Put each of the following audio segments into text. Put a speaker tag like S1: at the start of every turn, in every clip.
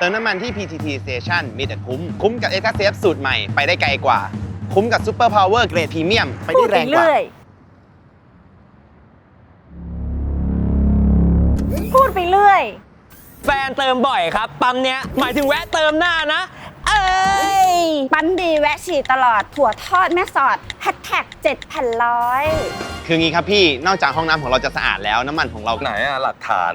S1: เติมน้ำมันที่ PTT Station มีแต่คุ้ม คุ้มกับ e x t r a Safe สูตรใหม่ไปได้ไกลกว่า คุ้มกับ Super Power เกรดพรีเมียมไปได้แรงกว่า
S2: พูดไปเรื่อย
S3: แฟนเติมบ่อยครับ ปั๊มเนี้ยหมายถึงแวะเติมหน้านะ
S2: เอ้ย ปั้นดีแวะฉีดตลอด ถั่วทอดแม่สอดแฮชแท็กเจ็ดแผ่นร้อย
S1: คืองี้ครับพี่ นอกจากห้องน้ำของเราจะสะอาดแล้วน้ำมันของเรา
S4: ไหนอะหลักฐาน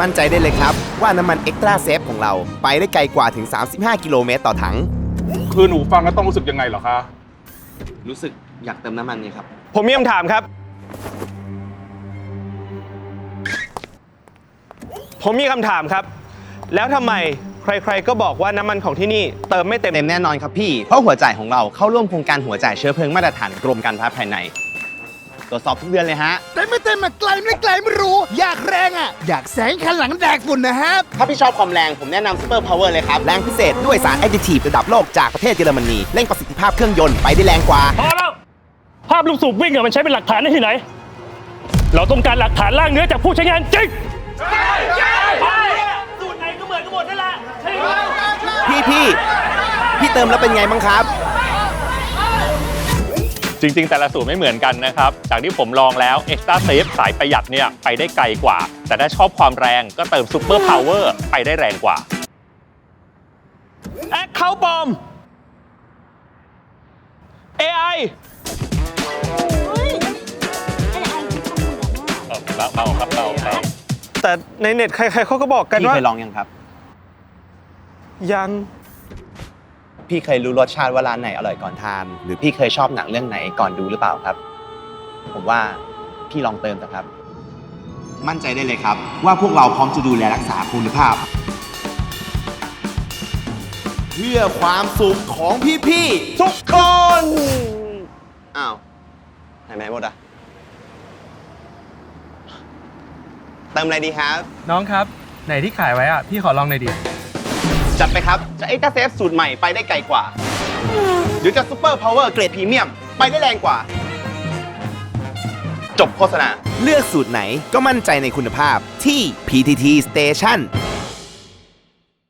S1: มั่นใจได้เลยครับ ว่าน้ำมันเอ็กต a าเซฟของเราไปได้ไกลกว่าถึง 35 กิโลเมตรต่อถัง
S5: คือหนูฟังแล้วต้องรู้สึกยังไงเหรอคะ
S1: รู้สึกอยากเติมน้ำมันนี่ครับ
S3: ผมมีคำถามครับ ผมมีคำถามครับ แล้วทำไมใครๆก็บอกว่าน้ำมันของที่นี่เติมไม่เต็ม
S1: เต็มแน่นอนครับพี่ เพราะหัวจ่ายของเราเข้าร่วมโครงการหัวจ่ายเชื้อเพลิงมาตรฐานกรมการค้าภายใน ตรวจสอบทุกเดือนเลยฮะ
S6: เต็มไม่เต็มอะไกลไม่ไกลไม่รู้ อยากแรงอะอยากแสงคันหลังแดกฝุ่นนะฮะ
S1: ถ้าพี่ชอบความแรงผมแนะนำ Super Power เลยครับ แรงพิเศษด้วยสารแอดดิทีฟระดับโลกจากประเทศเยอรมนีเร่งประสิทธิภาพเครื่องยนต์ไปได้แรงกว่า
S7: พอแล้ว ภาพลูกสูบวิ่งอะมันใช้เป็นหลักฐานได้ที่ไหน เราต้องการหลักฐานล่างเนื้อจากผู้ใช้งานจริง ใช่ใช่สูตรไหนก็เหมือนกันหมดนั่นแหละใช่ไหม
S1: พี่พี่พี่เติมแล้วเป็นไงบ้างครับ
S7: จริง ๆ แต่ละสูตรไม่เหมือนกันนะครับ จากที่ผมลองแล้ว Extra Safe สายประหยัดเนี่ยไปได้ไกลกว่า แต่ถ้าชอบความแรงก็เติม Super Power ไปได้แรงกว่า
S3: แอคเข้าปลอม AI
S7: เบาเบาครับเบาเบา
S3: แต่ในเน็ตใครๆเขาก็บอกกัน
S1: พี่
S3: ว่า
S1: เคยลองยังครับ
S3: ยัง
S1: พี่เคยรู้รสชาติว่าร้านไหนอร่อยก่อนทาน หรือพี่เคยชอบหนังเรื่องไหนก่อนดูหรือเปล่าครับ ผมว่าพี่ลองเติมนะครับ มั่นใจได้เลยครับ ว่าพวกเราพร้อมจะดูแลรักษาคุณภาพ เพื่อความสุขของพี่ๆทุกคนอ้าวหายไปไหนหมดอะเติมอะไรดีครับ
S8: น้องครับ ไหนที่ขายไว้อะ พี่ขอลองหน่อยดิ
S1: จัดไปครับจะเอ็กซ์เซฟสูตรใหม่ไปได้ไกลกว่า หรือจะซูเปอร์พาวเวอร์เกรดพรีเมียม ไปได้แรงกว่า จบโฆษณา เลือกสูตรไหนก็มั่นใจในคุณภาพที่ PTT Station